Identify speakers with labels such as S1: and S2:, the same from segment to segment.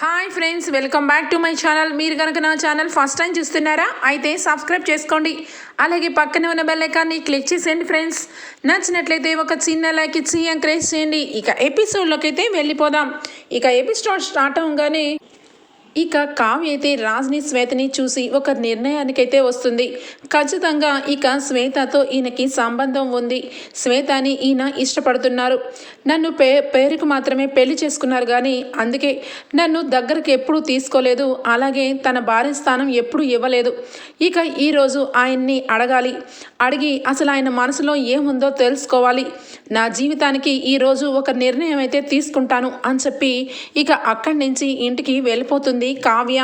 S1: Hi friends welcome back to my channel. మీరు కనుక నా ఛానల్ ఫస్ట్ టైం చూస్తున్నారా అయితే సబ్స్క్రైబ్ చేసుకోండి. అలాగే పక్కనే ఉన్న బెల్ ఐకాన్ని క్లిక్ చేసేయండి ఫ్రెండ్స్. నచ్చినట్లయితే ఒక చిన్న లైక్ ఇచ్చి ఎంకరేజ్ చేయండి. ఇక ఎపిసోడ్లోకి అయితే వెళ్ళిపోదాం. ఇక ఎపిసోడ్ స్టార్ట్ అవగానే ఇక కావ్య అయితే రాజ్ని శ్వేతని చూసి ఒక నిర్ణయానికైతే వస్తుంది. ఖచ్చితంగా ఇక శ్వేతతో ఈయనకి సంబంధం ఉంది. శ్వేతని ఈయన ఇష్టపడుతున్నారు. నన్ను పే పేరుకు మాత్రమే పెళ్ళి చేసుకున్నారు కానీ అందుకే నన్ను దగ్గరికి ఎప్పుడూ తీసుకోలేదు. అలాగే తన భార్య స్థానం ఎప్పుడూ ఇవ్వలేదు. ఇక ఈరోజు ఆయన్ని అడగాలి. అడిగి అసలు ఆయన మనసులో ఏముందో తెలుసుకోవాలి. నా జీవితానికి ఈరోజు ఒక నిర్ణయం అయితే తీసుకుంటాను అని చెప్పి ఇక అక్కడి నుంచి ఇంటికి వెళ్ళిపోతుంది. కావ్య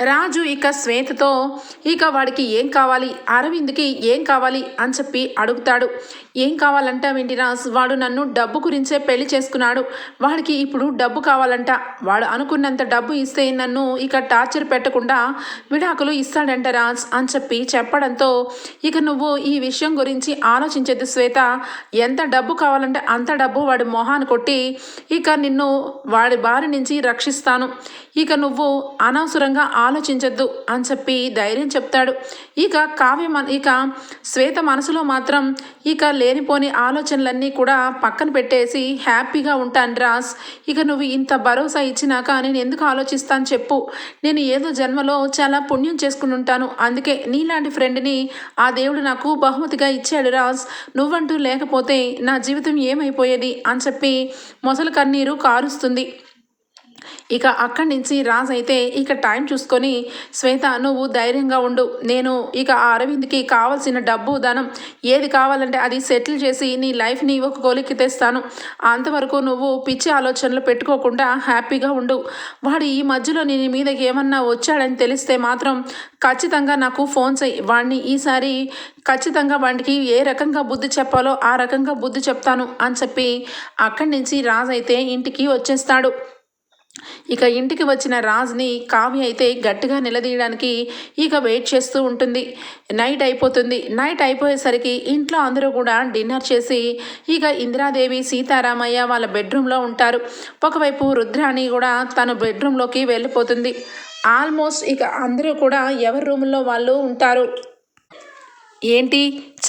S1: రాజు ఇక శ్వేతతో ఇక వాడికి ఏం కావాలి? అరవింద్కి ఏం కావాలి? అని చెప్పి అడుగుతాడు. ఏం కావాలంట రాజ్? వాడు నన్ను డబ్బు గురించే పెళ్ళి చేసుకున్నాడు. వాడికి ఇప్పుడు డబ్బు కావాలంట. వాడు అనుకున్నంత డబ్బు ఇస్తే నన్ను ఇక టార్చర్ పెట్టకుండా విడాకులు ఇస్తాడంట రాజ్ అని చెప్పి చెప్పడంతో ఇక నువ్వు ఈ విషయం గురించి ఆలోచించద్దు శ్వేత. ఎంత డబ్బు కావాలంటే అంత డబ్బు వాడి మొహాన్ని కొట్టి ఇక నిన్ను వాడి బారి నుంచి రక్షిస్తాను. ఇక నువ్వు అనవసరంగా ఆలోచించద్దు అని చెప్పి ధైర్యం చెప్తాడు. ఇక కావ్య ఇక శ్వేత మనసులో మాత్రం ఇక లేనిపోని ఆలోచనలన్నీ కూడా పక్కన పెట్టేసి హ్యాపీగా ఉంటాను రాస్ ఇక నువ్వు ఇంత భరోసా ఇచ్చినాక నేను ఎందుకు ఆలోచిస్తాను చెప్పు. నేను ఏదో జన్మలో చాలా పుణ్యం చేసుకుని ఉంటాను. అందుకే నీలాంటి ఫ్రెండ్ని ఆ దేవుడు నాకు బహుమతిగా ఇచ్చాడు రాజ్. నువ్వంటూ లేకపోతే నా జీవితం ఏమైపోయేది అని చెప్పి మొసలు కన్నీరు కారుస్తుంది. ఇక అక్కడి నుంచి రాజ్ అయితే ఇక టైం చూసుకొని శ్వేత నువ్వు ధైర్యంగా ఉండు. నేను ఇక ఆ అరవింద్కి కావాల్సిన డబ్బు ధనం ఏది కావాలంటే అది సెటిల్ చేసి నీ లైఫ్ని ఒక గోలికి తెస్తాను. అంతవరకు నువ్వు పిచ్చి ఆలోచనలు పెట్టుకోకుండా హ్యాపీగా ఉండు. వాడు ఈ మధ్యలో నీ మీదకి ఏమన్నా వచ్చాడని తెలిస్తే మాత్రం ఖచ్చితంగా నాకు ఫోన్ చేయి వాడిని ఈసారి ఖచ్చితంగా వాడికి ఏ రకంగా బుద్ధి చెప్పాలో ఆ రకంగా బుద్ధి చెప్తాను అని చెప్పి అక్కడి నుంచి రాజ్ అయితే ఇంటికి వచ్చేస్తాడు. ఇక ఇంటికి వచ్చిన రాజ్ని కావ్య అయితే గట్టిగా నిలదీయడానికి ఇక వెయిట్ చేస్తూ ఉంటుంది. నైట్ అయిపోతుంది. నైట్ అయిపోయేసరికి ఇంట్లో అందరూ కూడా డిన్నర్ చేసి ఇక ఇందిరాదేవి సీతారామయ్య వాళ్ళ బెడ్రూమ్లో ఉంటారు. ఒకవైపు రుద్రాణి కూడా తన బెడ్రూమ్లోకి వెళ్ళిపోతుంది. ఆల్మోస్ట్ ఇక అందరూ కూడా ఎవరి రూముల్లో వాళ్ళు ఉంటారు. ఏంటి?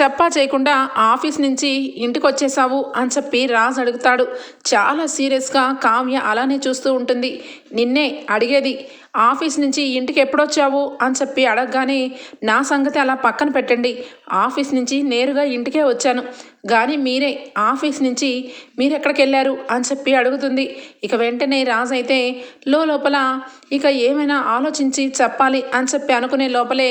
S1: చెప్పా చేయకుండా ఆఫీస్ నుంచి ఇంటికి వచ్చేసావు అని చెప్పి రాజ్ అడుగుతాడు. చాలా సీరియస్గా కావ్య అలానే చూస్తూ ఉంటుంది. నిన్నే అడిగేది ఆఫీస్ నుంచి ఇంటికి ఎప్పుడొచ్చావు అని చెప్పి అడగగానే నా సంగతి అలా పక్కన పెట్టండి. ఆఫీస్ నుంచి నేరుగా ఇంటికే వచ్చాను. కానీ మీరే ఆఫీస్ నుంచి మీరు ఎక్కడికి వెళ్ళారు అని చెప్పి అడుగుతుంది. ఇక వెంటనే రాజు అయితే లో లోపల ఇక ఏమైనా ఆలోచించి చెప్పాలి అని చెప్పి అనుకునే లోపలే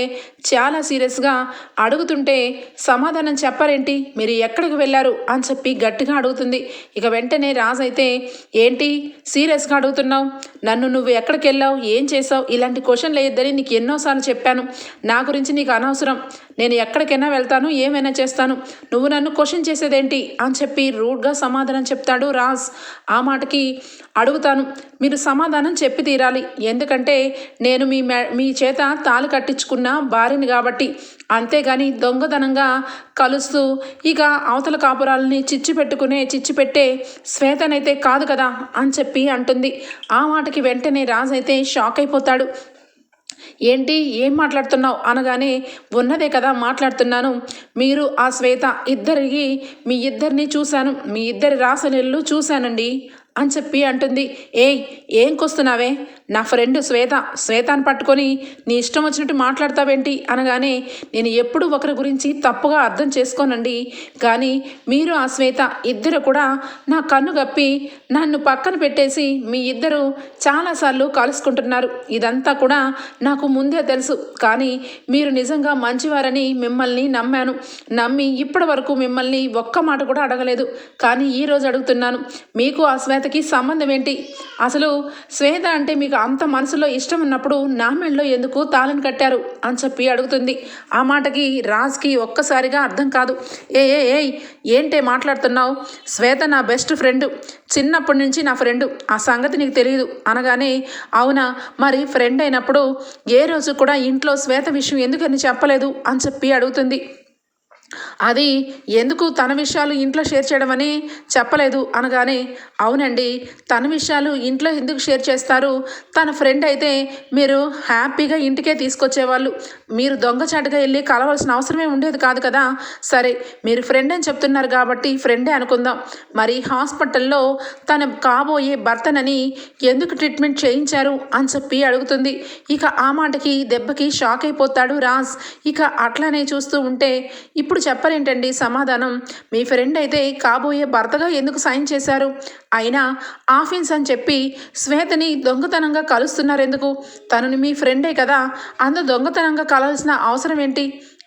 S1: చాలా సీరియస్గా అడుగుతుంటే సమాధానం చెప్పారేంటి? మీరు ఎక్కడికి వెళ్ళారు? అని చెప్పి గట్టిగా అడుగుతుంది. ఇక వెంటనే రాజు అయితే ఏంటి? సీరియస్గా అడుగుతున్నావు? నన్ను నువ్వు ఎక్కడికి వెళ్ళావు ఏం చేసావు ఇలాంటి క్వశ్చన్లు వేయద్దని నీకు ఎన్నోసార్లు చెప్పాను. నా గురించి నీకు అనవసరం. నేను ఎక్కడికైనా వెళ్తాను ఏమైనా చేస్తాను. నువ్వు నన్ను క్వశ్చన్ చేసేదేంటి? అని చెప్పి రూడ్గా సమాధానం చెప్తాడు రాజ్. ఆ మాటకి అడుగుతాను. మీరు సమాధానం చెప్పి తీరాలి. ఎందుకంటే నేను మీ మీ చేత తాళి కట్టించుకున్న భార్యని కాబట్టి. అంతేగాని దొంగతనంగా కలుస్తూ ఇక అవతల కాపురాలని చిచ్చు పెట్టుకునే చిచ్చు పెట్టే శ్వేతనైతే కాదు కదా అని చెప్పి అంటుంది. ఆ మాటకి వెంటనే రాజ్ అయితే షాక్ అయిపోతాడు. ఏంటి? ఏం మాట్లాడుతున్నావు? అనగానే ఉన్నదే కదా మాట్లాడుతున్నాను. మీరు ఆ శ్వేత ఇద్దరికి మీ ఇద్దరిని చూశాను. మీ ఇద్దరి రాసలీళ్ళు చూశానండి అని చెప్పి అంటుంది. ఏయ్ ఏం కొస్తున్నావే? నా ఫ్రెండ్ శ్వేత శ్వేతను పట్టుకొని నీ ఇష్టం వచ్చినట్టు మాట్లాడతావేంటి అనగానే నేను ఎప్పుడు ఒకరి గురించి తప్పుగా అర్థం చేసుకోనండి. కానీ మీరు ఆ శ్వేత ఇద్దరు కూడా నా కన్ను గప్పి నన్ను పక్కన పెట్టేసి మీ ఇద్దరు చాలాసార్లు కలుసుకుంటున్నారు. ఇదంతా కూడా నాకు ముందే తెలుసు. కానీ మీరు నిజంగా మంచివారని మిమ్మల్ని నమ్మాను. నమ్మి ఇప్పటి వరకు మిమ్మల్ని ఒక్క మాట కూడా అడగలేదు. కానీ ఈరోజు అడుగుతున్నాను మీకు ఆ శ్వేతకి సంబంధం ఏంటి? అసలు శ్వేత అంటే మీకు అంత మనసులో ఇష్టం ఉన్నప్పుడు నా మెళ్ళలో ఎందుకు తాళం కట్టారు అని చెప్పి అడుగుతుంది. ఆ మాటకి రాజ్కి ఒక్కసారిగా అర్థం కాదు. ఏ ఏ ఏయ్ ఏంటే మాట్లాడుతున్నావు? శ్వేత నా బెస్ట్ ఫ్రెండ్. చిన్నప్పటి నుంచి నా ఫ్రెండ్. ఆ సంగతి నీకు తెలియదు అనగానే అవునా? మరి ఫ్రెండ్ అయినప్పుడు ఏ రోజు కూడా ఇంట్లో శ్వేత విషయం ఎందుకని చెప్పలేదు అని చెప్పి అడుగుతుంది. అది ఎందుకు తన విషయాలు ఇంట్లో షేర్ చేయడం అని చెప్పలేదు అనగానే అవునండి తన విషయాలు ఇంట్లో ఎందుకు షేర్ చేస్తారు? తన ఫ్రెండ్ అయితే మీరు హ్యాపీగా ఇంటికే తీసుకొచ్చేవాళ్ళు. మీరు దొంగచాటుగా వెళ్ళి కలవాల్సిన అవసరమే ఉండేది కాదు కదా? సరే మీరు ఫ్రెండ్ అని చెప్తున్నారు కాబట్టి ఫ్రెండే అనుకుందాం. మరి హాస్పిటల్లో తన కాబోయే భర్తనని ఎందుకు ట్రీట్మెంట్ చేయించారు అని చెప్పి అడుగుతుంది. ఇక ఆ మాటకి దెబ్బకి షాక్ అయిపోతాడు రాజ్. ఇక అట్లానే చూస్తూ ఉంటే ఇప్పుడు చెప్పరేంటండి? సమాధానం మీ ఫ్రెండ్ అయితే కాబోయే భర్తగా ఎందుకు సైన్ చేశారు? అయినా ఆఫీన్స్ అని చెప్పి శ్వేతని దొంగతనంగా కలుస్తున్నారు ఎందుకు తనని మీ ఫ్రెండే కదా అందు దొంగతనంగా కలవాల్సిన అవసరం ఏంటి?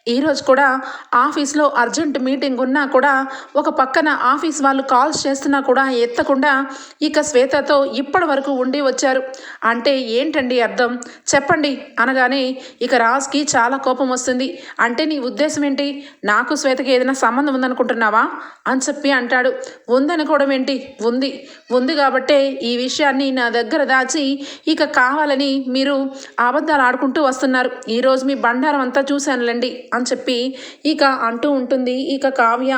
S1: ఈరోజు కూడా ఆఫీస్లో అర్జెంట్ మీటింగ్ ఉన్నా కూడా ఒక పక్కన ఆఫీస్ వాళ్ళు కాల్స్ చేస్తున్నా కూడా ఎత్తకుండా ఇక శ్వేతతో ఇప్పటి వరకు ఉండి వచ్చారు. అంటే ఏంటండి అర్థం? చెప్పండి అనగానే ఇక రాజ్కి చాలా కోపం వస్తుంది. అంటే నీ ఉద్దేశం ఏంటి? నాకు శ్వేతకి ఏదైనా సంబంధం ఉందనుకుంటున్నావా? అని చెప్పి అంటాడు. ఉందనుకోవడం ఏంటి? ఉంది. ఉంది కాబట్టే ఈ విషయాన్ని నా దగ్గర దాచి ఇక కావాలని మీరు అబద్ధాలు ఆడుకుంటూ వస్తున్నారు. ఈరోజు మీ బండారం అంతా చూశానులేండి. అని చెప్పి ఇక అంటూ ఉంటుంది. ఇక కావ్య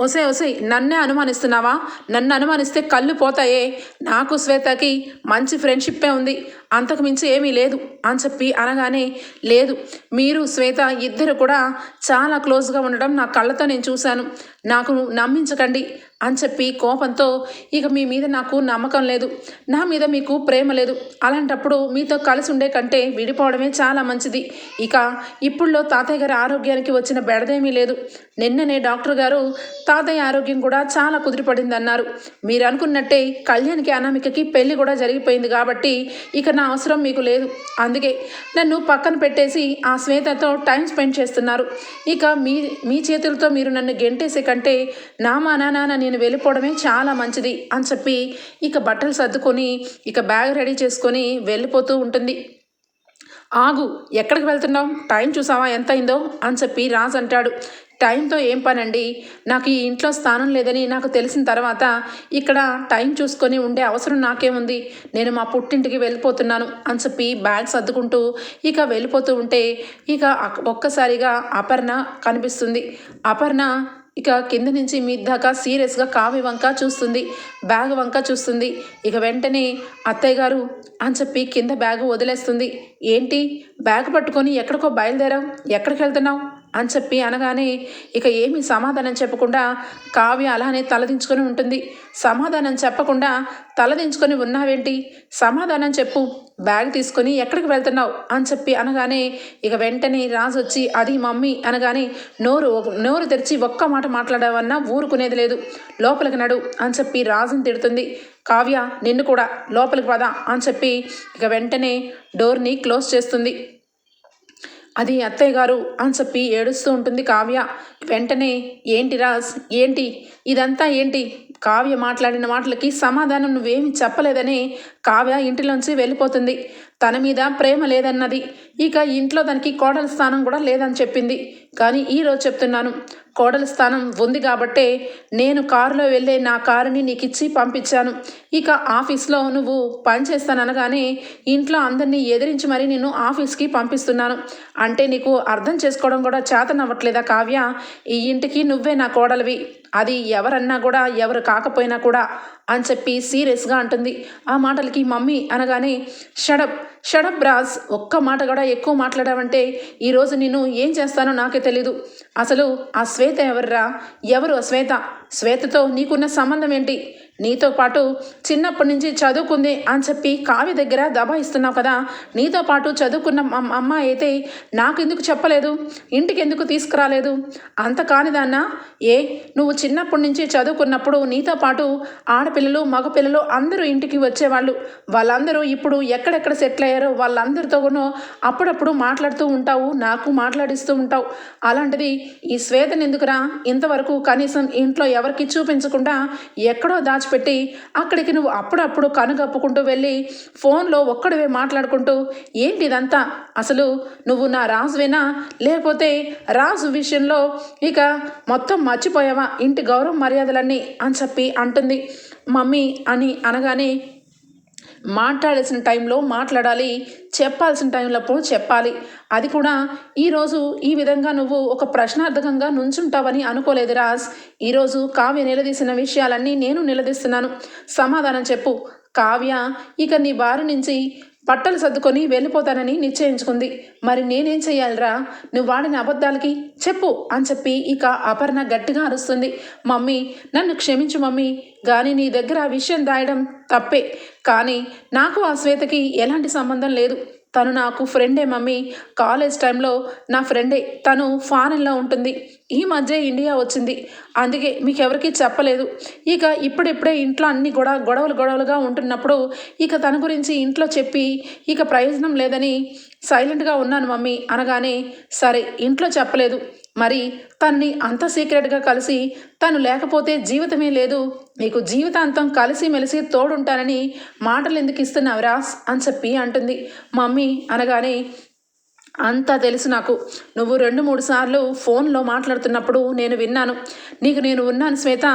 S1: ఒసే ఒసే నన్నే అనుమానిస్తున్నావా? నన్ను అనుమానిస్తే కళ్ళు పోతాయే. నాకు శ్వేతకి మంచి ఫ్రెండ్షిప్పే ఉంది. అంతకు మించి ఏమీ లేదు అని చెప్పి అనగానే లేదు మీరు శ్వేత ఇద్దరు కూడా చాలా క్లోజ్గా ఉండడం నా కళ్ళతో నేను చూశాను. నాకు నమ్మించకండి. అని చెప్పి కోపంతో ఇక మీ మీద నాకు నమ్మకం లేదు. నా మీద మీకు ప్రేమ లేదు. అలాంటప్పుడు మీతో కలిసి ఉండే కంటే విడిపోవడమే చాలా మంచిది. ఇక ఇప్పుడులో తాతయ్య గారి ఆరోగ్యానికి వచ్చిన బెడదేమీ లేదు. నిన్ననే డాక్టర్ గారు తాతయ్య ఆరోగ్యం కూడా చాలా కుదిరిపడిందన్నారు మీరు అనుకున్నట్టే కళ్యాణ్కి అనామికకి పెళ్ళి కూడా జరిగిపోయింది కాబట్టి ఇక నా అవసరం మీకు లేదు. అందుకే నన్ను పక్కన పెట్టేసి ఆ శ్వేతతో టైం స్పెండ్ చేస్తున్నారు. ఇక మీ మీ చేతులతో మీరు నన్ను గెంటేసే కంటే నా మా నాన్న నేను వెళ్ళిపోవడమే చాలా మంచిది అని చెప్పి ఇక బట్టలు సర్దుకొని ఇక బ్యాగ్ రెడీ చేసుకొని వెళ్ళిపోతూ ఉంటుంది. ఆగు ఎక్కడికి వెళ్తున్నావు? టైం చూసావా? ఎంత అయిందో? అని చెప్పి రాజ్ అంటాడు. టైంతో ఏం పనండి? నాకు ఈ ఇంట్లో స్థానం లేదని నాకు తెలిసిన తర్వాత ఇక్కడ టైం చూసుకొని ఉండే అవసరం నాకేముంది? నేను మా పుట్టింటికి వెళ్ళిపోతున్నాను అని చెప్పి బ్యాగ్ సర్దుకుంటూ ఇక వెళ్ళిపోతూ ఉంటే ఇక ఒక్కసారిగా అపర్ణ కనిపిస్తుంది. అపర్ణ ఇక కింద నుంచి మీ దాకా సీరియస్గా కావి వంక చూస్తుంది బ్యాగ్ వంక చూస్తుంది. ఇక వెంటనే అత్తయ్య గారు అని చెప్పి కింద బ్యాగ్ వదిలేస్తుంది. ఏంటి? బ్యాగ్ పట్టుకొని ఎక్కడికో బయలుదేరావు? ఎక్కడికి వెళ్తున్నావు? అని చెప్పి అనగానే ఇక ఏమీ సమాధానం చెప్పకుండా కావ్య అలానే తలదించుకొని ఉంటుంది. సమాధానం చెప్పకుండా తలదించుకొని ఉన్నావేంటి? సమాధానం చెప్పు. బ్యాగ్ తీసుకొని ఎక్కడికి వెళ్తున్నావు? అని చెప్పి అనగానే ఇక వెంటనే రాజు వచ్చి అది మమ్మీ అనగానే నోరు నోరు తెరిచి ఒక్క మాట మాట్లాడవన్నా ఊరుకునేది లేదు. లోపలికి నడు అని చెప్పి రాజుని తిడుతుంది. కావ్య నిన్ను కూడా లోపలికి పదా అని చెప్పి ఇక వెంటనే డోర్ని క్లోజ్ చేస్తుంది. అది అత్తయ్య గారు అని చెప్పి ఏడుస్తూ ఉంటుంది కావ్య. వెంటనే ఏంటి రాజ్? ఏంటి? ఇదంతా ఏంటి? కావ్య మాట్లాడిన మాటలకి సమాధానం నువ్వేమి చెప్పలేదని కావ్య ఇంటిలోంచి వెళ్ళిపోతుంది. తన మీద ప్రేమ లేదన్నది. ఇక ఇంట్లో తనకి కోడల స్థానం కూడా లేదని చెప్పింది. కానీ ఈరోజు చెప్తున్నాను కోడల స్థానం ఉంది కాబట్టే నేను కారులో వెళ్ళే నా కారుని నీకు ఇచ్చి పంపించాను. ఇక ఆఫీస్లో నువ్వు పనిచేస్తాననగానే ఇంట్లో అందరినీ ఎదిరించి మరీ నేను ఆఫీస్కి పంపిస్తున్నాను. అంటే నీకు అర్థం చేసుకోవడం కూడా చేతనవ్వట్లేదా కావ్య? ఈ ఇంటికి నువ్వే నా కోడలివి. అది ఎవరన్నా కూడా ఎవరు కాకపోయినా కూడా అని చెప్పి సీరియస్గా అంటుంది. ఆ మాటలకి మమ్మీ అనగానే షడప్ షడప్ రాజ్ ఒక్క మాట కూడా ఎక్కువ మాట్లాడావంటే ఈరోజు నేను ఏం చేస్తానో నాకే తెలీదు. అసలు ఆ శ్వేత ఎవర్రా? ఎవరు ఆ శ్వేత? శ్వేతతో నీకున్న సంబంధం ఏంటి? నీతో పాటు చిన్నప్పటి నుంచి చదువుకుంది అని చెప్పి కావ్య దగ్గర దబాయిస్తున్నావు కదా. నీతో పాటు చదువుకున్న అమ్మాయి అయితే నాకెందుకు చెప్పలేదు? ఇంటికి ఎందుకు తీసుకురాలేదు? అంత కానిదాన్నా ఏ నువ్వు చిన్నప్పటి నుంచి చదువుకున్నప్పుడు నీతో పాటు ఆడపిల్లలు మగపిల్లలు అందరూ ఇంటికి వచ్చేవాళ్ళు. వాళ్ళందరూ ఇప్పుడు ఎక్కడెక్కడ సెటిల్ అయ్యారో వాళ్ళందరితోనూ అప్పుడప్పుడు మాట్లాడుతూ ఉంటావు నాకు మాట్లాడిస్తూ ఉంటావు. అలాంటిది ఈ శ్వేతను ఎందుకురా? ఇంతవరకు కనీసం ఇంట్లో ఎవరికి చూపించకుండా ఎక్కడో దాచిపెట్టి అక్కడికి నువ్వు అప్పుడప్పుడు కనుగప్పుకుంటూ వెళ్ళి ఫోన్లో ఒక్కడివే మాట్లాడుకుంటూ ఏంటి ఇదంతా? అసలు నువ్వు నా రాజువేనా? లేకపోతే రాజు విషయంలో ఇక మొత్తం మర్చిపోయావా? ఇంటి గౌరవ మర్యాదలన్నీ అని చెప్పి అంటుంది. మమ్మీ అని అనగానే మాట్లాడాల్సిన టైంలో మాట్లాడాలి చెప్పాల్సిన టైంలో చెప్పాలి. అది కూడా ఈరోజు ఈ విధంగా నువ్వు ఒక ప్రశ్నార్థకంగా నుంచుంటావని అనుకోలేదు రాజ్. ఈరోజు కావ్య నిలదీసిన విషయాలన్నీ నేను నిలదీస్తున్నాను. సమాధానం చెప్పు. కావ్య ఇక నీ బారి నుంచి బట్టలు సర్దుకొని వెళ్ళిపోతానని నిశ్చయించుకుంది. మరి నేనేం చేయాలిరా నువ్వు వాడిన అబద్ధాలకి చెప్పు అని చెప్పి ఇక అపర్ణ గట్టిగా అరుస్తుంది. మమ్మీ నన్ను క్షమించు మమ్మీ కానీ నీ దగ్గర ఆ విషయం దాయడం తప్పే. కానీ నాకు ఆ శ్వేతకి ఎలాంటి సంబంధం లేదు. తను నాకు ఫ్రెండే మమ్మీ. కాలేజ్ టైంలో నా ఫ్రెండే తను ఫారెన్లో ఉంటుంది. ఈ మధ్య ఇండియా వచ్చింది. అందుకే మీకు ఎవరికీ చెప్పలేదు. ఇక ఇప్పుడిప్పుడే ఇంట్లో అన్ని గొడవ గొడవలు గొడవలుగా ఉంటున్నప్పుడు ఇక తన గురించి ఇంట్లో చెప్పి ఇక ప్రయోజనం లేదని సైలెంట్గా ఉన్నాను మమ్మీ అనగానే సరే ఇంట్లో చెప్పలేదు. మరి తన్ని అంత సీక్రెట్గా కలిసి తను లేకపోతే జీవితమే లేదు. నీకు జీవితాంతం కలిసి మెలిసి తోడుంటానని మాటలు ఎందుకు ఇస్తున్నావు రాస్ అని చెప్పి అంటుంది. మమ్మీ అనగానే అంతా తెలుసు నాకు. నువ్వు రెండు మూడు సార్లు ఫోన్లో మాట్లాడుతున్నప్పుడు నేను విన్నాను. నీకు నేను ఉన్నాను శ్వేత.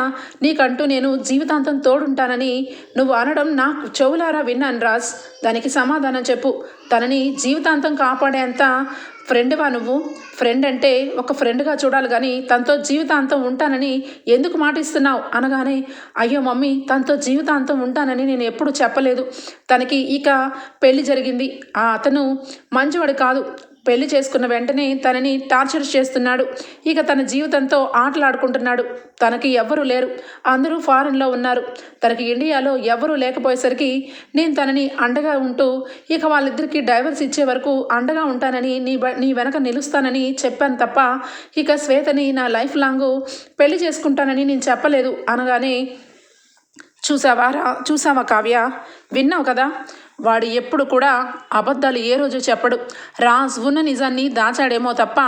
S1: నీకంటూ నేను జీవితాంతం తోడుంటానని నువ్వు అనడం నాకు చెవులారా విన్నాను రాజ్. దానికి సమాధానం చెప్పు. తనని జీవితాంతం కాపాడేంత ఫ్రెండ్వా నువ్వు? ఫ్రెండ్ అంటే ఒక ఫ్రెండ్గా చూడాలి కానీ తనతో జీవితాంతం ఉంటానని ఎందుకు మాటిస్తున్నావు? అనగానే అయ్యో మమ్మీ తనతో జీవితాంతం ఉంటానని నేను ఎప్పుడు చెప్పలేదు. తనకి ఇక పెళ్ళి జరిగింది. ఆ అతను మంచివాడు కాదు. పెళ్ళి చేసుకున్న వెంటనే తనని టార్చర్ చేస్తున్నాడు. ఇక తన జీవితంతో ఆటలాడుకుంటున్నాడు. తనకి ఎవ్వరూ లేరు. అందరూ ఫారెన్లో ఉన్నారు. తనకి ఇండియాలో ఎవ్వరూ లేకపోయేసరికి నేను తనని అండగా ఉంటూ ఇక వాళ్ళిద్దరికీ డైవర్స్ ఇచ్చే వరకు అండగా ఉంటానని నీ బ నీ వెనక నిలుస్తానని చెప్పాను తప్ప ఇక శ్వేతని నా లైఫ్ లాంగ్ పెళ్ళి చేసుకుంటానని నేను చెప్పలేదు. అనగానే చూసావా రా చూసావా కావ్య? విన్నావు కదా? వాడు ఎప్పుడు కూడా అబద్ధాలు ఏ రోజు చెప్పడు. రాజ్ ఉన్న నిజాన్ని దాచాడేమో తప్ప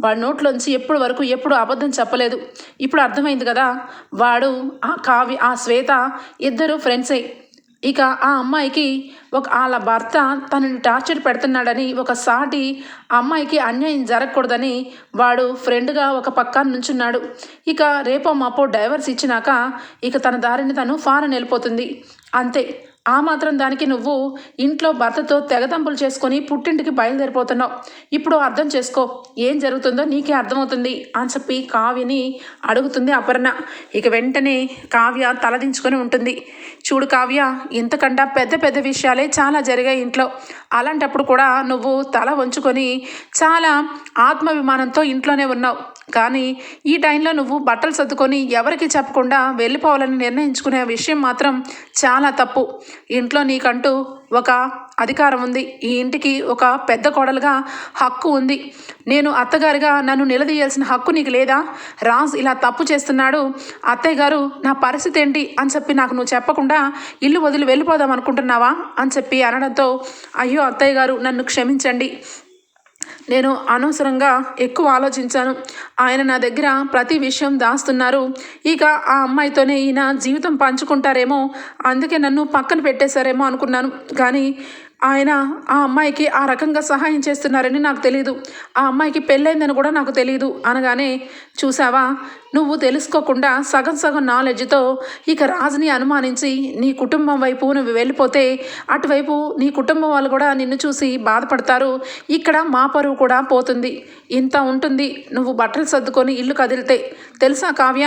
S1: వాడి నోట్లోంచి ఎప్పుడు వరకు ఎప్పుడు అబద్ధం చెప్పలేదు. ఇప్పుడు అర్థమైంది కదా వాడు ఆ కావ్య ఆ శ్వేత ఇద్దరు ఫ్రెండ్సే ఇక ఆ అమ్మాయికి ఒక వాళ్ళ భర్త తనని టార్చర్ పెడుతున్నాడని ఒక సాటి అమ్మాయికి అన్యాయం జరగకూడదని వాడు ఫ్రెండ్గా ఒక పక్కన నుంచున్నాడు. ఇక రేపో మాపో డైవర్స్ ఇచ్చినాక ఇక తన దారిని తను ఫారెన్ వెళ్ళిపోతుంది. అంతే. ఆ మాత్రం దానికి నువ్వు ఇంట్లో భర్తతో తెగదంపులు చేసుకొని పుట్టింటికి బయలుదేరిపోతున్నావు. ఇప్పుడు అర్థం చేసుకో ఏం జరుగుతుందో నీకే అర్థమవుతుంది అని చెప్పి కావ్యని అడుగుతుంది అపర్ణ. ఇక వెంటనే కావ్య తలదించుకొని ఉంటుంది. చూడు కావ్య ఇంతకంటే పెద్ద పెద్ద విషయాలే చాలా జరిగాయి ఇంట్లో. అలాంటప్పుడు కూడా నువ్వు తల వంచుకొని చాలా ఆత్మాభిమానంతో ఇంట్లోనే ఉన్నావు. కానీ ఈ టైంలో నువ్వు బట్టలు సర్దుకొని ఎవరికి చెప్పకుండా వెళ్ళిపోవాలని నిర్ణయించుకునే విషయం మాత్రం చాలా తప్పు. ఇంట్లో నీకంటూ ఒక అధికారం ఉంది. ఈ ఇంటికి ఒక పెద్ద కోడలుగా హక్కు ఉంది. నేను అత్తగారిగా నన్ను నిలదీయాల్సిన హక్కు నీకు లేదా? రాజ్ ఇలా తప్పు చేస్తున్నాడు. అత్తయ్య గారు నా పరిస్థితి ఏంటి? అని చెప్పి నాకు నువ్వు చెప్పకుండా ఇల్లు వదిలి వెళ్ళిపోదాం అనుకుంటున్నావా? అని చెప్పి అనడంతో అయ్యో అత్తయ్య గారు నన్ను క్షమించండి. నేను అనవసరంగా ఎక్కువ ఆలోచించాను. ఆయన నా దగ్గర ప్రతి విషయం దాస్తున్నారు. ఇక ఆ అమ్మాయితోనే ఈయన జీవితం పంచుకుంటారేమో అందుకే నన్ను పక్కన పెట్టేశారేమో అనుకున్నాను. కానీ ఆయన ఆ అమ్మాయికి ఆ రకంగా సహాయం చేస్తున్నారని నాకు తెలియదు ఆ అమ్మాయికి పెళ్ళైందని కూడా నాకు తెలియదు అనగానే చూసావా నువ్వు తెలుసుకోకుండా సగం సగం నాలెడ్జ్తో ఇక రాజుని అనుమానించి నీ కుటుంబం వైపు నువ్వు వెళ్ళిపోతే అటువైపు నీ కుటుంబం వాళ్ళు కూడా నిన్ను చూసి బాధపడతారు. ఇక్కడ మా పరువు కూడా పోతుంది. ఇంత ఉంటుంది. నువ్వు బట్టలు సర్దుకొని ఇల్లు కదిలితే. తెలుసా కావ్య?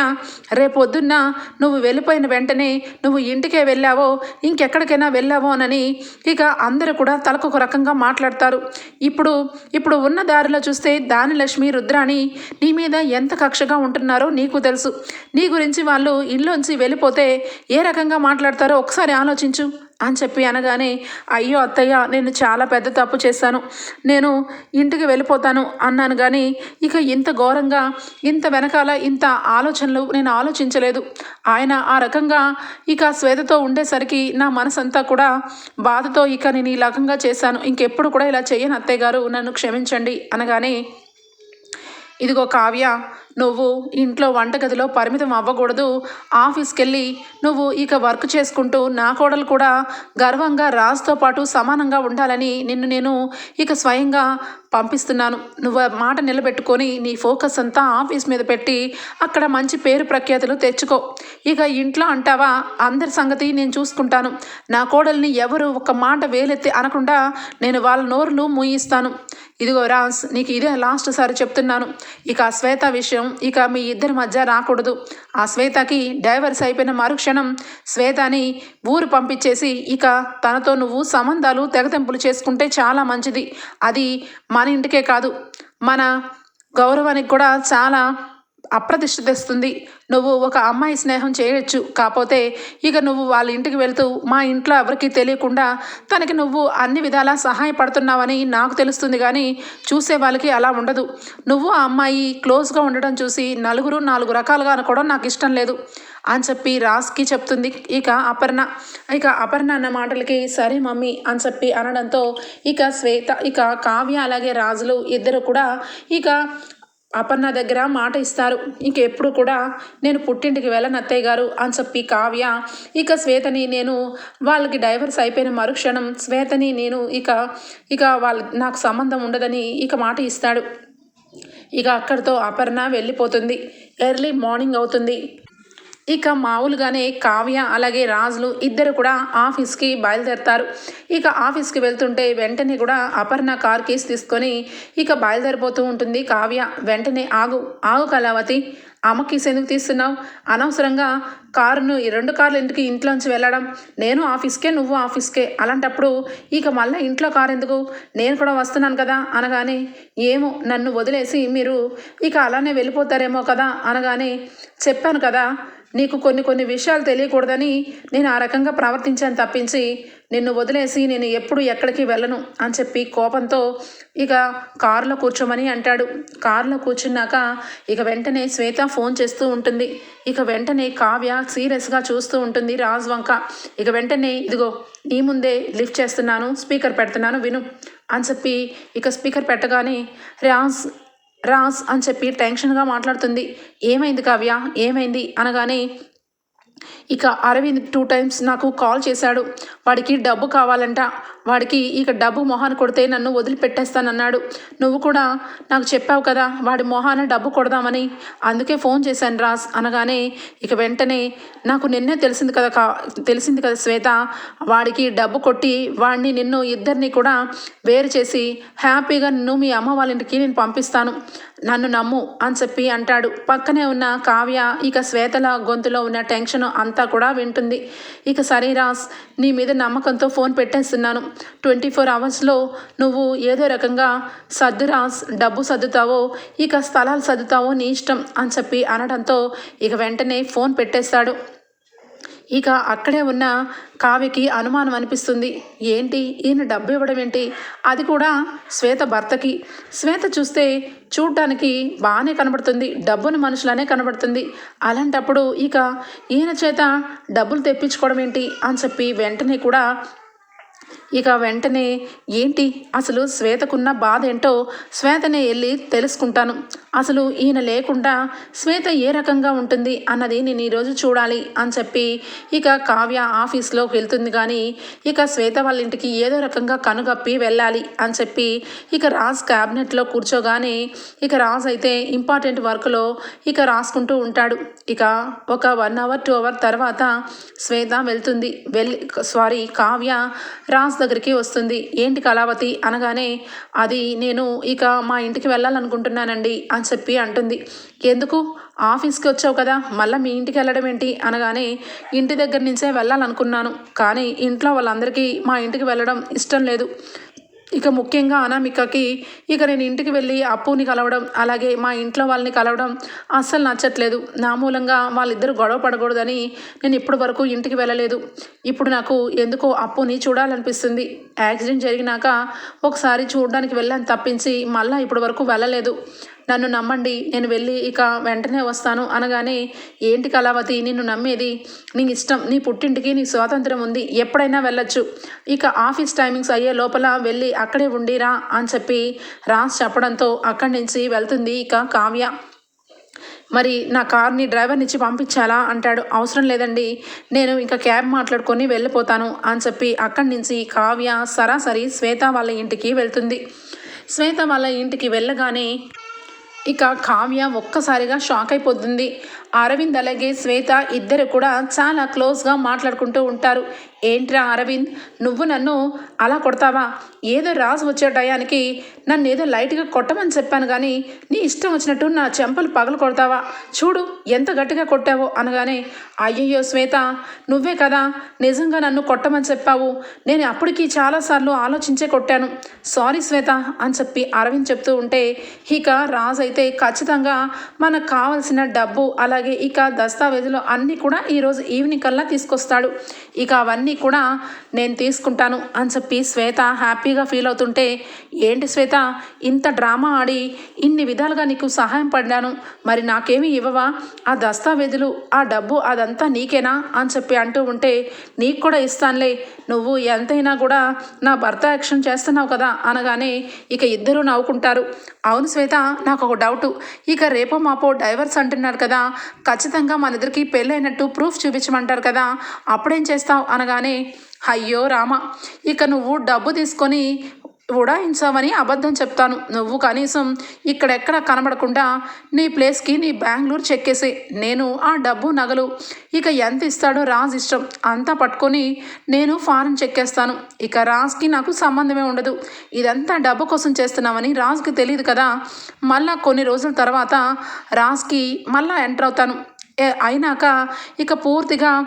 S1: రేపొద్దున్న నువ్వు వెళ్ళిపోయిన వెంటనే నువ్వు ఇంటికే వెళ్ళావో ఇంకెక్కడికైనా వెళ్ళావో అని ఇక అందరూ కూడా తలకొక రకంగా మాట్లాడతారు. ఇప్పుడు ఇప్పుడు ఉన్న దారిలో చూస్తే దానిలక్ష్మి రుద్రాణి నీ మీద ఎంత కక్షగా ఉంటున్నారో నీకు తెలుసు. నీ గురించి వాళ్ళు ఇల్లుంచి వెళ్ళిపోతే ఏ రకంగా మాట్లాడతారో ఒకసారి ఆలోచించు అని చెప్పి అనగానే అయ్యో అత్తయ్య నేను చాలా పెద్ద తప్పు చేశాను. నేను ఇంటికి వెళ్ళిపోతాను అన్నాను కానీ ఇక ఇంత ఘోరంగా ఇంత వెనకాల ఇంత ఆలోచనలు నేను ఆలోచించలేదు. ఆయన ఆ రకంగా ఇక శ్వేతతో ఉండేసరికి నా మనసంతా కూడా బాధతో ఇక నేను ఈ రకంగా చేశాను. ఇంకెప్పుడు కూడా ఇలా చేయను అత్తయ్య గారు నన్ను క్షమించండి అనగానే ఇదిగో కావ్య నువ్వు ఇంట్లో వంటగదిలో పరిమితం అవ్వకూడదు. ఆఫీస్కి వెళ్ళి నువ్వు ఇక వర్క్ చేసుకుంటూ నా కోడలు కూడా గర్వంగా రాజుతో పాటు సమానంగా ఉండాలని నిన్ను నేను ఇక స్వయంగా పంపిస్తున్నాను. నువ్వు మాట నిలబెట్టుకొని నీ ఫోకస్ అంతా ఆఫీస్ మీద పెట్టి అక్కడ మంచి పేరు ప్రఖ్యాతులు తెచ్చుకో. ఇక ఇంట్లో అంటావా? అందరి సంగతి నేను చూసుకుంటాను. నా కోడల్ని ఎవరు ఒక మాట వేలెత్తి అనకుండా నేను వాళ్ళ నోరులు మూయిస్తాను. ఇదిగో రాజ్ నీకు ఇదే లాస్ట్ సారి చెప్తున్నాను. ఇక ఆ శ్వేత విషయం ఇక మీ ఇద్దరి మధ్య రాకూడదు. ఆ శ్వేతకి డైవర్స్ అయిపోయిన మరుక్షణం శ్వేతని ఊరు పంపించేసి ఇక తనతో నువ్వు సంబంధాలు తెగతెంపులు చేసుకుంటే చాలా మంచిది. అది మన ఇంటికే కాదు. మన గౌరవానికి కూడా చాలా అప్రతిష్ట తెస్తుంది నువ్వు ఒక అమ్మాయి స్నేహం చేయొచ్చు. కాకపోతే ఇక నువ్వు వాళ్ళ ఇంటికి వెళ్తూ మా ఇంట్లో ఎవరికీ తెలియకుండా తనకి నువ్వు అన్ని విధాలా సహాయపడుతున్నావని నాకు తెలుస్తుంది కానీ చూసే వాళ్ళకి అలా ఉండదు. నువ్వు ఆ అమ్మాయి క్లోజ్గా ఉండడం చూసి నలుగురు నాలుగు రకాలుగా అనుకోవడం నాకు ఇష్టం లేదు అని చెప్పి రాజ్కి చెప్తుంది ఇక అపర్ణ. ఇక అపర్ణ అన్న మాటలకి సరే మమ్మీ అని చెప్పి అనడంతో ఇక శ్వేత ఇక కావ్య అలాగే రాజులు ఇద్దరు కూడా ఇక అపర్ణ దగ్గర మాట ఇస్తారు. ఇంకెప్పుడు కూడా నేను పుట్టింటికి వెళ్ళను అత్తయ్య గారు అని చెప్పి కావ్య ఇక శ్వేతని నేను వాళ్ళకి డైవర్స్ అయిపోయిన మరుక్షణం శ్వేతని నేను ఇక ఇక వాళ్ళ నాకు సంబంధం ఉండదని ఇక మాట ఇస్తాడు. ఇక అక్కడితో అపర్ణ వెళ్ళిపోతుంది. ఎర్లీ మార్నింగ్ అవుతుంది. ఇక మామూలుగానే కావ్య అలాగే రాజులు ఇద్దరు కూడా ఆఫీస్కి బయలుదేరతారు. ఇక ఆఫీస్కి వెళ్తుంటే వెంటనే కూడా అపర్ణ కార్ కేసు తీసుకొని ఇక బయలుదేరిపోతూ ఉంటుంది కావ్య. వెంటనే ఆగు ఆగు కళావతి అమ్మ కీస్ ఎందుకు తీస్తున్నావు? అనవసరంగా కారును ఈ రెండు కార్లు ఎందుకు ఇంట్లోంచి వెళ్ళడం? నేను ఆఫీస్కే నువ్వు ఆఫీస్కే. అలాంటప్పుడు ఇక మళ్ళీ ఇంట్లో కారు ఎందుకు? నేను కూడా వస్తున్నాను కదా అనగానే ఏమో నన్ను వదిలేసి మీరు ఇక అలానే వెళ్ళిపోతారేమో కదా అనగానే చెప్పాను కదా నీకు కొన్ని కొన్ని విషయాలు తెలియకూడదని నేను ఆ రకంగా ప్రవర్తించాను తప్పించి నిన్ను వదిలేసి నేను ఎప్పుడు ఎక్కడికి వెళ్ళను అని చెప్పి కోపంతో ఇక కారులో కూర్చోమని అంటాడు. కారులో కూర్చున్నాక ఇక వెంటనే శ్వేత ఫోన్ చేస్తూ ఉంటుంది. ఇక వెంటనే కావ్య సీరియస్గా చూస్తూ ఉంటుంది రాజ్ వంక. ఇక వెంటనే ఇదిగో నీ ముందే లిఫ్ట్ చేస్తున్నాను స్పీకర్ పెడుతున్నాను విను అని చెప్పి ఇక స్పీకర్ పెట్టగానే రాజ్ రాస్ అని చెప్పి టెన్షన్గా మాట్లాడుతుంది. ఏమైంది కావ్య? ఏమైంది? అనగానే ఇక అరవింద్ టూ టైమ్స్ నాకు కాల్ చేశాడు. వాడికి డబ్బు కావాలంట. వాడికి ఇక డబ్బు మొహాన్ని కొడితే నన్ను వదిలిపెట్టేస్తానన్నాడు. నువ్వు కూడా నాకు చెప్పావు కదా వాడి మొహాన డబ్బు కొడదామని. అందుకే ఫోన్ చేశాను రాస్ అనగానే ఇక వెంటనే నాకు నిన్నే తెలిసింది కదా కా తెలిసింది కదా శ్వేత వాడికి డబ్బు కొట్టి వాడిని నిన్ను ఇద్దరిని కూడా వేరు చేసి హ్యాపీగా నిన్ను మీ అమ్మ వాళ్ళ ఇంటికి నేను పంపిస్తాను. నన్ను నమ్ము అని చెప్పి అంటాడు. పక్కనే ఉన్న కావ్య ఇక శ్వేతల గొంతులో ఉన్న టెన్షన్ అంతా కూడా వింటుంది. ఇక సరే రాస్ నీ మీద నమ్మకంతో ఫోన్ పెట్టేస్తున్నాను. ట్వంటీ ఫోర్ అవర్స్లో నువ్వు ఏదో రకంగా సర్దు రాస్ డబ్బు సర్దుతావో ఇక స్థలాలు సర్దుతావో నీ ఇష్టం అని చెప్పి అనడంతో ఇక వెంటనే ఫోన్ పెట్టేస్తాడు. ఇక అక్కడే ఉన్న కావ్యకి అనుమానం అనిపిస్తుంది. ఏంటి? ఈయన డబ్బు ఇవ్వడం ఏంటి? అది కూడా శ్వేత భర్తకి. శ్వేత చూస్తే చూడటానికి బాగానే కనబడుతుంది. డబ్బును మనుషులనే కనబడుతుంది. అలాంటప్పుడు ఇక ఈయన చేత డబ్బులు తెప్పించుకోవడం ఏంటి? అని చెప్పి వెంటనే కూడా ఇక వెంటనే ఏంటి? అసలు శ్వేతకున్న బాధ ఏంటో శ్వేతనే వెళ్ళి తెలుసుకుంటాను. అసలు ఈయన లేకుండా శ్వేత ఏ రకంగా ఉంటుంది అన్నది నేను ఈరోజు చూడాలి అని చెప్పి ఇక కావ్య ఆఫీస్లోకి వెళ్తుంది కానీ ఇక శ్వేత వాళ్ళ ఇంటికి ఏదో రకంగా కనుగప్పి వెళ్ళాలి అని చెప్పి ఇక రాజ్ క్యాబినెట్లో కూర్చోగానే ఇక రాజ్ అయితే ఇంపార్టెంట్ వర్క్లో ఇక రాసుకుంటూ ఉంటాడు. ఇక ఒక వన్ అవర్ టూ అవర్ తర్వాత శ్వేత వెళ్తుంది. వెళ్ళి సారీ కావ్య క్లాస్ దగ్గరికి వస్తుంది. ఏంటి కళావతి? అనగానే అది నేను ఇక మా ఇంటికి వెళ్ళాలనుకుంటున్నానండి అని చెప్పి అంటుంది. ఎందుకు? ఆఫీస్కి వచ్చావు కదా మళ్ళీ మీ ఇంటికి వెళ్ళడం ఏంటి? అనగానే ఇంటి దగ్గర నుంచే వెళ్ళాలనుకున్నాను. కానీ ఇంట్లో వాళ్ళందరికీ మా ఇంటికి వెళ్ళడం ఇష్టం లేదు. ఇక ముఖ్యంగా అనామికకి ఇక నేను ఇంటికి వెళ్ళి అప్పుని కలవడం అలాగే మా ఇంట్లో వాళ్ళని కలవడం అస్సలు నచ్చట్లేదు. నా మూలంగా వాళ్ళిద్దరు గొడవ పడకూడదని నేను ఇప్పటి వరకు ఇంటికి వెళ్ళలేదు. ఇప్పుడు నాకు ఎందుకో అప్పుని చూడాలనిపిస్తుంది. యాక్సిడెంట్ జరిగినాక ఒకసారి చూడడానికి వెళ్ళాను తప్పించి మళ్ళీ ఇప్పటి వరకు వెళ్ళలేదు. నన్ను నమ్మండి నేను వెళ్ళి ఇక వెంటనే వస్తాను అనగానే ఏంటి కళావతి నిన్ను నమ్మేది? నీ ఇష్టం నీ పుట్టింటికి నీ స్వాతంత్రం ఉంది ఎప్పుడైనా వెళ్ళొచ్చు. ఇక ఆఫీస్ టైమింగ్స్ అయ్యే లోపల వెళ్ళి అక్కడే ఉండిరా అని చెప్పి రాజ్ చెప్పడంతో అక్కడి నుంచి వెళ్తుంది ఇక కావ్య. మరి నా కార్ని డ్రైవర్ని ఇచ్చి పంపించాలా? అంటాడు. అవసరం లేదండి నేను ఇంకా క్యాబ్ మాట్లాడుకొని వెళ్ళిపోతాను అని చెప్పి అక్కడి నుంచి కావ్య సరాసరి శ్వేత వాళ్ళ ఇంటికి వెళ్తుంది. శ్వేత వాళ్ళ ఇంటికి వెళ్ళగానే ఇక కావ్య ఒక్కసారిగా షాక్ అయిపోతుంది. అరవింద్ అలాగే శ్వేత ఇద్దరు కూడా చాలా క్లోజ్గా మాట్లాడుకుంటూ ఉంటారు. ఏంట్రా అరవింద్? నువ్వు నన్ను అలా కొడతావా? ఏదో రాజు వచ్చే టయానికి నన్ను ఏదో లైట్గా కొట్టమని చెప్పాను కానీ నీ ఇష్టం వచ్చినట్టు నా చెంపలు పగలు కొడతావా? చూడు ఎంత గట్టిగా కొట్టావో అనగానే అయ్యయ్యో శ్వేత నువ్వే కదా నిజంగా నన్ను కొట్టమని చెప్పావు. నేను అప్పటికి చాలాసార్లు ఆలోచించే కొట్టాను. సారీ శ్వేత అని చెప్పి అరవింద్ చెప్తూ ఉంటే ఇక రాజు అయితే ఖచ్చితంగా మనకు కావలసిన డబ్బు అలాగే ఇక దస్తావేజులు అన్నీ కూడా ఈరోజు ఈవినింగ్ కల్లా తీసుకొస్తాడు. ఇక అవన్నీ కూడా నేను తీసుకుంటాను అని చెప్పి శ్వేత హ్యాపీగా ఫీల్ అవుతుంటే ఏంటి శ్వేత ఇంత డ్రామా ఆడి ఇన్ని విధాలుగా నీకు సహాయం పడ్డాను మరి నాకేమీ ఇవ్వవా? ఆ దస్తావేజులు ఆ డబ్బు అదంతా నీకేనా? అని చెప్పి అంటూ ఉంటే నీకు కూడా ఇస్తానులే నువ్వు ఎంతైనా కూడా నా భర్త యాక్షన్ చేస్తున్నావు కదా అనగానే ఇక ఇద్దరూ నవ్వుకుంటారు. అవును శ్వేత నాకు ఒక డౌటు. ఇక రేపో మాపో డైవర్స్ అంటున్నారు కదా ఖచ్చితంగా మన ఇద్దరికి పెళ్ళైనట్టు ప్రూఫ్ చూపించమంటారు కదా అప్పుడేం చేస్తావు అనగానే అయ్యో రామ ఇక నువ్వు డబ్బు తీసుకొని ఉడాయించావని అబద్ధం చెప్తాను. నువ్వు కనీసం ఇక్కడెక్కడ కనబడకుండా నీ ప్లేస్కి నీ బెంగళూరు చెక్కేసి. నేను ఆ డబ్బు నగలు ఇక ఎంత ఇస్తాడో రాజ్ ఇష్టం. అంతా పట్టుకొని నేను ఫారెన్ చెక్కేస్తాను. ఇక రాజ్కి నాకు సంబంధమే ఉండదు. ఇదంతా డబ్బు కోసం చేస్తున్నామని రాజ్కి తెలియదు కదా. మళ్ళా కొన్ని రోజుల తర్వాత రాజ్కి మళ్ళా ఎంటర్ అవుతాను. అయినాక ఇక పూర్తిగా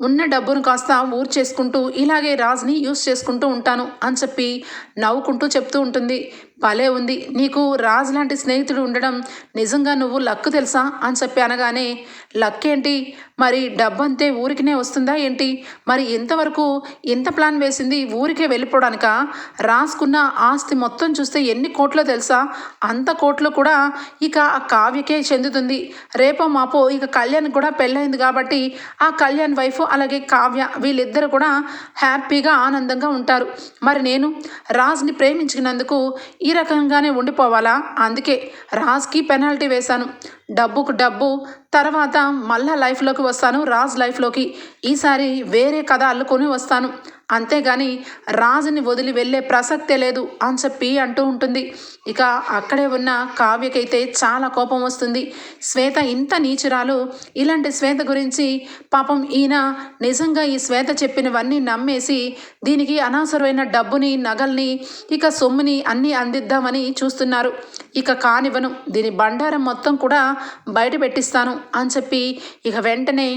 S1: ఉన్న డబ్బును కాస్త ఊరు చేసుకుంటూ ఇలాగే రాజ్ని యూస్ చేసుకుంటూ ఉంటాను అని చెప్పి నవ్వుకుంటూ చెప్తూ ఉంటుంది. భలే ఉంది. నీకు రాజ్ లాంటి స్నేహితుడు ఉండడం నిజంగా నువ్వు లక్ తెలుసా? అని చెప్పి అనగానే లక్ ఏంటి మరి డబ్బంతే ఊరికినే వస్తుందా ఏంటి? మరి ఇంతవరకు ఎంత ప్లాన్ వేసింది ఊరికే వెళ్ళిపోవడానిక? రాసుకున్న ఆస్తి మొత్తం చూస్తే ఎన్ని కోట్లో తెలుసా? అంత కోట్లు కూడా ఇక ఆ కావ్యకే చెందుతుంది. రేపో మాపో ఇక కళ్యాణ్ కూడా పెళ్ళైంది కాబట్టి ఆ కళ్యాణ్ వైఫ్ అలాగే కావ్య వీళ్ళిద్దరు కూడా హ్యాపీగా ఆనందంగా ఉంటారు. మరి నేను రాజ్ని ప్రేమించినందుకు ఈ రకంగానే ఉండిపోవాలా? అందుకే రాజ్కి పెనాల్టీ వేశాను. డబ్బుకు డబ్బు. తర్వాత మళ్ళా లైఫ్లోకి వస్తాను రాజ్ లైఫ్లోకి. ఈసారి వేరే కథ అల్లుకొని వస్తాను. అంతేగాని రాజుని వదిలి వెళ్ళే ప్రసక్తే లేదు అని చెప్పి అంటూ ఉంటుంది. ఇక అక్కడే ఉన్న కావ్యకైతే చాలా కోపం వస్తుంది. శ్వేత ఇంత నీచురాలు ఇలాంటి శ్వేత గురించి పాపం ఈయన నిజంగా ఈ శ్వేత చెప్పినవన్నీ నమ్మేసి దీనికి అనవసరమైన డబ్బుని నగల్ని ఇక సొమ్ముని అన్నీ అందిద్దామని చూస్తున్నారు. ఇక కానివ్వను దీని బండారం మొత్తం కూడా బయట పెట్టిస్తాను అని చెప్పి ఇక వెంటనే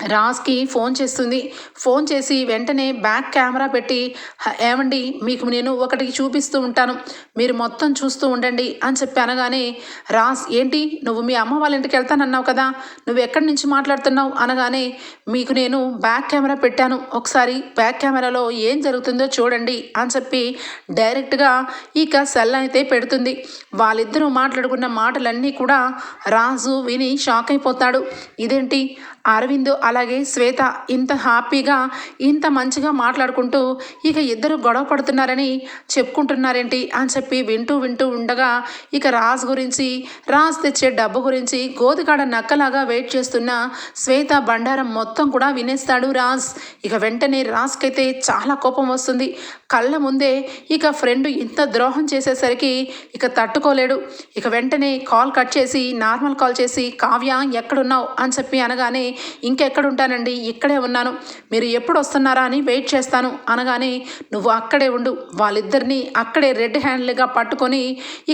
S1: రాజ్కి ఫోన్ చేస్తుంది. ఫోన్ చేసి వెంటనే బ్యాక్ కెమెరా పెట్టి ఏమండి మీకు నేను ఒకటి చూపిస్తూ ఉంటాను. మీరు మొత్తం చూస్తూ ఉండండి అని చెప్పి అనగానే రాజ్ ఏంటి? నువ్వు మీ అమ్మ వాళ్ళ ఇంటికి వెళ్తానన్నావు కదా? నువ్వు ఎక్కడి నుంచి మాట్లాడుతున్నావు? అనగానే మీకు నేను బ్యాక్ కెమెరా పెట్టాను. ఒకసారి బ్యాక్ కెమెరాలో ఏం జరుగుతుందో చూడండి అని చెప్పి డైరెక్ట్గా ఇక సెల్ అయితే పెడుతుంది. వాళ్ళిద్దరూ మాట్లాడుకున్న మాటలన్నీ కూడా రాజు విని షాక్ అయిపోతాడు. ఇదేంటి? అరవింద్ అలాగే శ్వేత ఇంత హ్యాపీగా ఇంత మంచిగా మాట్లాడుకుంటూ ఇక ఇద్దరు గొడవ పడుతున్నారని చెప్పుకుంటున్నారేంటి అని చెప్పి వింటూ వింటూ ఉండగా ఇక రాజ్ గురించి రాజ్ తెచ్చే డబ్బు గురించి గోతికాడ నక్కలాగా వెయిట్ చేస్తున్న శ్వేత బండారం మొత్తం కూడా వినేస్తాడు రాజ్. ఇక వెంటనే రాజ్కైతే చాలా కోపం వస్తుంది. కళ్ళ ముందే ఇక ఫ్రెండ్ ఇంత ద్రోహం చేసేసరికి ఇక తట్టుకోలేడు. ఇక వెంటనే కాల్ కట్ చేసి నార్మల్ కాల్ చేసి కావ్య ఎక్కడున్నావు అని చెప్పి అనగానే ఇంకెక్కడ ఉంటానండి ఇక్కడే ఉన్నాను. మీరు ఎప్పుడు వస్తున్నారా అని వెయిట్ చేస్తాను. అనగానే నువ్వు అక్కడే ఉండు. వాళ్ళిద్దరిని అక్కడే రెడ్ హ్యాండ్లుగా పట్టుకొని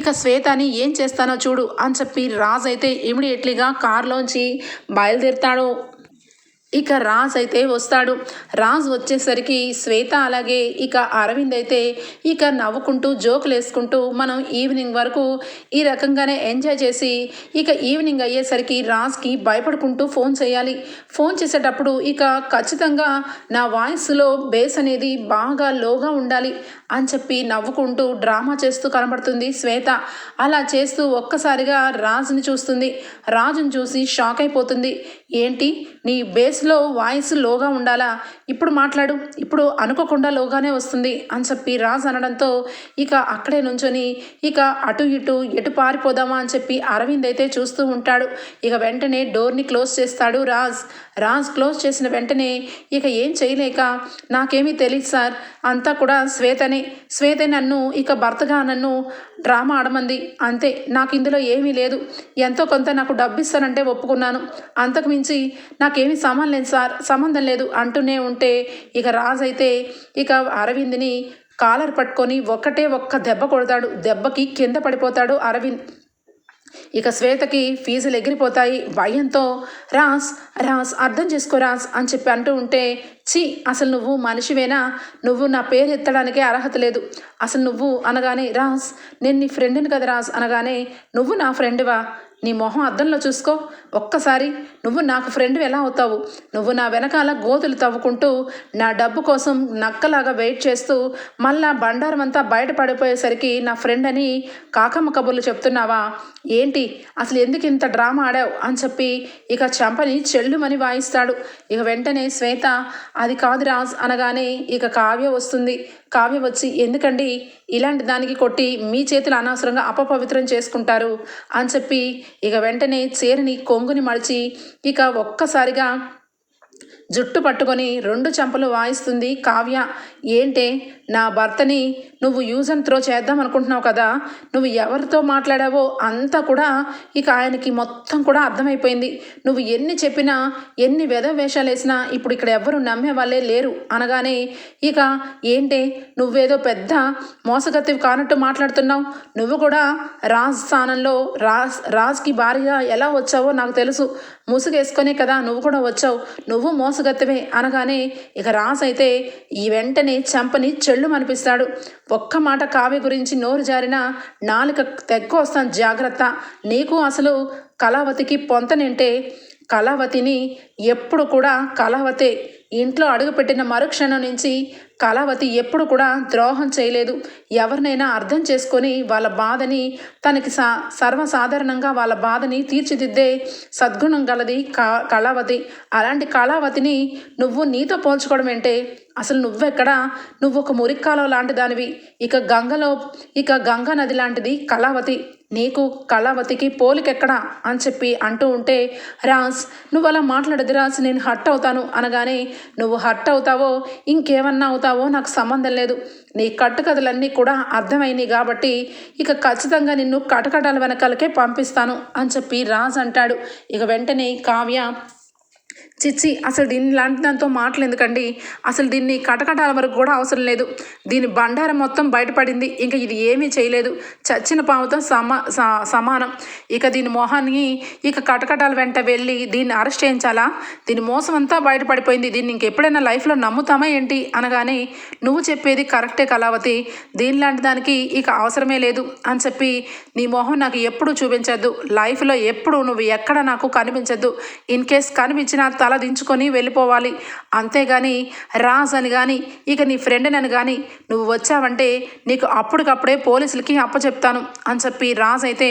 S1: ఇక శ్వేతని ఏం చేస్తానో చూడు అని చెప్పి రాజ్ అయితే ఇమీడియట్లీగా కార్లోంచి బయలుదేరుతాడు. ఇక రాజ్ అయితే వస్తాడు. రాజ్ వచ్చేసరికి శ్వేత అలాగే ఇక అరవింద్ అయితే ఇక నవ్వుకుంటూ జోకులు వేసుకుంటూ మనం ఈవినింగ్ వరకు ఈ రకంగానే ఎంజాయ్ చేసి ఇక ఈవినింగ్ అయ్యేసరికి రాజ్కి భయపడుకుంటూ ఫోన్ చేయాలి. ఫోన్ చేసేటప్పుడు ఇక ఖచ్చితంగా నా వాయిస్లో బేస్ అనేది బాగా లోగా ఉండాలి అని చెప్పి నవ్వుకుంటూ డ్రామా చేస్తూ కనబడుతుంది శ్వేత. అలా చేస్తూ ఒక్కసారిగా రాజుని చూస్తుంది. రాజుని చూసి షాక్ అయిపోతుంది. ఏంటి? నీ బేస్ వయసులో వాయిస్ లోగా ఉండాలా? ఇప్పుడు మాట్లాడు. ఇప్పుడు అనుకోకుండా లోగానే వస్తుంది అని చెప్పి రాజ్ అనడంతో ఇక అక్కడే నుంచొని ఇక అటు ఇటు ఎటు పారిపోదామా అని చెప్పి అరవింద్ అయితే చూస్తూ ఉంటాడు. ఇక వెంటనే డోర్ని క్లోజ్ చేస్తాడు రాజ్. రాజ్ క్లోజ్ చేసిన వెంటనే ఇక ఏం చేయలేక నాకేమీ తెలియదు సార్. అంతా కూడా శ్వేతనే. శ్వేత నన్ను ఇక భర్తగా నన్ను డ్రామా ఆడమంది. అంతే. నాకు ఇందులో ఏమీ లేదు. ఎంతో కొంత నాకు డబ్బు ఇస్తానంటే ఒప్పుకున్నాను. అంతకు మించి నాకేమీ సంబంధం లేదు సార్ సంబంధం లేదు అంటూనే ఉంటే ఇక రాజ్ అయితే ఇక అరవింద్ని కాలర్ పట్టుకొని ఒక్కటే ఒక్క దెబ్బ కొడతాడు. దెబ్బకి కింద పడిపోతాడు అరవింద్. ఇక శ్వేతకి ఫీజులు ఎగిరిపోతాయి. భయంతో రాస్ రాస్ అర్థం చేసుకో రాస్ అని చెప్పి అంటూ ఉంటే చి అసలు నువ్వు మనిషివేనా? నువ్వు నా పేరు ఎత్తడానికే అర్హత లేదు. అసలు నువ్వు అనగానే రాస్ నేను నీ ఫ్రెండ్ని కదా రాస్ అనగానే నువ్వు నా ఫ్రెండ్వా నీ మొహం అద్దంలో చూసుకో. ఒక్కసారి నువ్వు నాకు ఫ్రెండ్ ఎలా అవుతావు? నువ్వు నా వెనకాల గోతులు తవ్వుకుంటూ నా డబ్బు కోసం నక్కలాగా వెయిట్ చేస్తూ మళ్ళా బండారం అంతా బయటపడిపోయేసరికి నా ఫ్రెండ్ అని కాకమ్మ కబుర్లు చెప్తున్నావా? ఏంటి? అసలు ఎందుకు ఇంత డ్రామా ఆడావు? అని చెప్పి ఇక చంపని చెల్లుమని వాయిస్తాడు. ఇక వెంటనే శ్వేత అది కాదు రాజ్ అనగానే ఇక కావ్య వస్తుంది. కావ్య వచ్చి ఎందుకండి? ఇలాంటి దానికి కొట్టి మీ చేతులు అనవసరంగా అపపవిత్రం చేసుకుంటారు? అని చెప్పి ఇక వెంటనే చీరని కొంగుని మడిచి ఇక ఒక్కసారిగా జుట్టు పట్టుకొని రెండు చెంపలు వాయిస్తుంది. కావ్య ఏంటే? నా భర్తని నువ్వు యూజ్ అండ్ త్రో చేద్దాం అనుకుంటున్నావు కదా నువ్వు ఎవరితో మాట్లాడావో అంతా కూడా ఇక ఆయనకి మొత్తం కూడా అర్థమైపోయింది. నువ్వు ఎన్ని చెప్పినా ఎన్ని వేషాలు వేసినా ఇప్పుడు ఇక్కడ ఎవరు నమ్మే వాళ్ళే లేరు. అనగానే ఇక ఏంటే? నువ్వేదో పెద్ద మోసగత్తివి కానట్టు మాట్లాడుతున్నావు. నువ్వు కూడా రాజ్ స్థానంలో రాజ్ రాజ్కి భార్యగా ఎలా వచ్చావో నాకు తెలుసు. ముసుగేసుకొనే కదా నువ్వు కూడా వచ్చావు నువ్వు మోసగత్తవే అనగానే ఇక రాజ్ అయితే ఈ వెంటనే చంపని చెళ్ళు అనిపిస్తాడు ఒక్క మాట కావ్య గురించి నోరు జారిన నాలుక తెగ్గ వస్తాను జాగ్రత్త. నీకు అసలు కళావతికి పొంతనింటే కళావతిని ఎప్పుడు కూడా కళావతే ఇంట్లో అడుగుపెట్టిన మరుక్షణం నుంచి కళావతి ఎప్పుడు కూడా ద్రోహం చేయలేదు. ఎవరినైనా అర్థం చేసుకొని వాళ్ళ బాధని తనకి సా సర్వసాధారణంగా వాళ్ళ బాధని తీర్చిదిద్దే సద్గుణం గలది కళావతి. అలాంటి కళావతిని నువ్వు నీతో పోల్చుకోవడం ఏంటే? అసలు నువ్వెక్కడ? నువ్వు ఒక మురిక్కాలో లాంటి దానివి. ఇక గంగలో ఇక గంగా నది లాంటిది కళావతి. నీకు కళావతికి పోలికెక్కడా? అని చెప్పి అంటూ ఉంటే రాజ్ నువ్వు అలా మాట్లాడదు రాజ్ నేను హట్ అవుతాను అనగానే నువ్వు హట్ అవుతావో ఇంకేమన్నా అవుతావో నాకు సంబంధం లేదు. నీ కట్టుకథలన్నీ కూడా అర్థమైనాయి కాబట్టి ఇక ఖచ్చితంగా నిన్ను కటకటాల వెనకాలకే పంపిస్తాను అని చెప్పి రాజ్ అంటాడు. ఇక వెంటనే కావ్య చిచ్చి అసలు దీని లాంటి దాంతో మాటలు ఎందుకండి? అసలు దీన్ని కటకటాల వరకు కూడా అవసరం లేదు. దీని బండారం మొత్తం బయటపడింది. ఇంకా ఇది ఏమీ చేయలేదు. చచ్చిన పాముతో సమా సమానం. ఇక దీని మొహాన్ని ఇక కటకటాల వెంట వెళ్ళి దీన్ని అరెస్ట్ చేయించాలా? దీని మోసం అంతా బయటపడిపోయింది. దీన్ని ఇంకెప్పుడైనా లైఫ్లో నమ్ముతామా ఏంటి? అనగానే నువ్వు చెప్పేది కరెక్టే కళావతి. దీనిలాంటి దానికి ఇక అవసరమే లేదు అని చెప్పి నీ మొహం నాకు ఎప్పుడు చూపించద్దు. లైఫ్లో ఎప్పుడు నువ్వు ఎక్కడ నాకు కనిపించద్దు. ఇన్ కేస్ కనిపించిన తల దించుకొని వెళ్ళిపోవాలి. అంతేగాని రాజ్ అని కానీ ఇక నీ ఫ్రెండ్ అని కానీ నువ్వు వచ్చావంటే నీకు అప్పటికప్పుడే పోలీసులకి అప్పచెప్తాను అని చెప్పి రాజ్ అయితే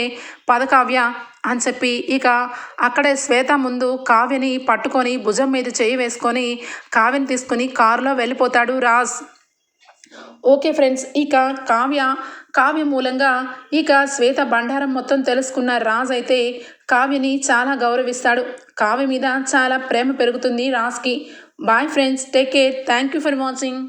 S1: పదకావ్య అని చెప్పి ఇక అక్కడే శ్వేత ముందు కావ్యని పట్టుకొని భుజం మీద చేయి వేసుకొని కావ్యని తీసుకొని కారులో వెళ్ళిపోతాడు రాజ్. ఓకే ఫ్రెండ్స్ ఇక కావ్య కావ్య మూలంగా ఇక శ్వేత బండారం మొత్తం తెలుసుకున్న రాజ్ అయితే కావ్యని చాలా గౌరవిస్తాడు. కావ్య మీద చాలా ప్రేమ పెరుగుతుంది రాజ్కి bye friends take care thank you for watching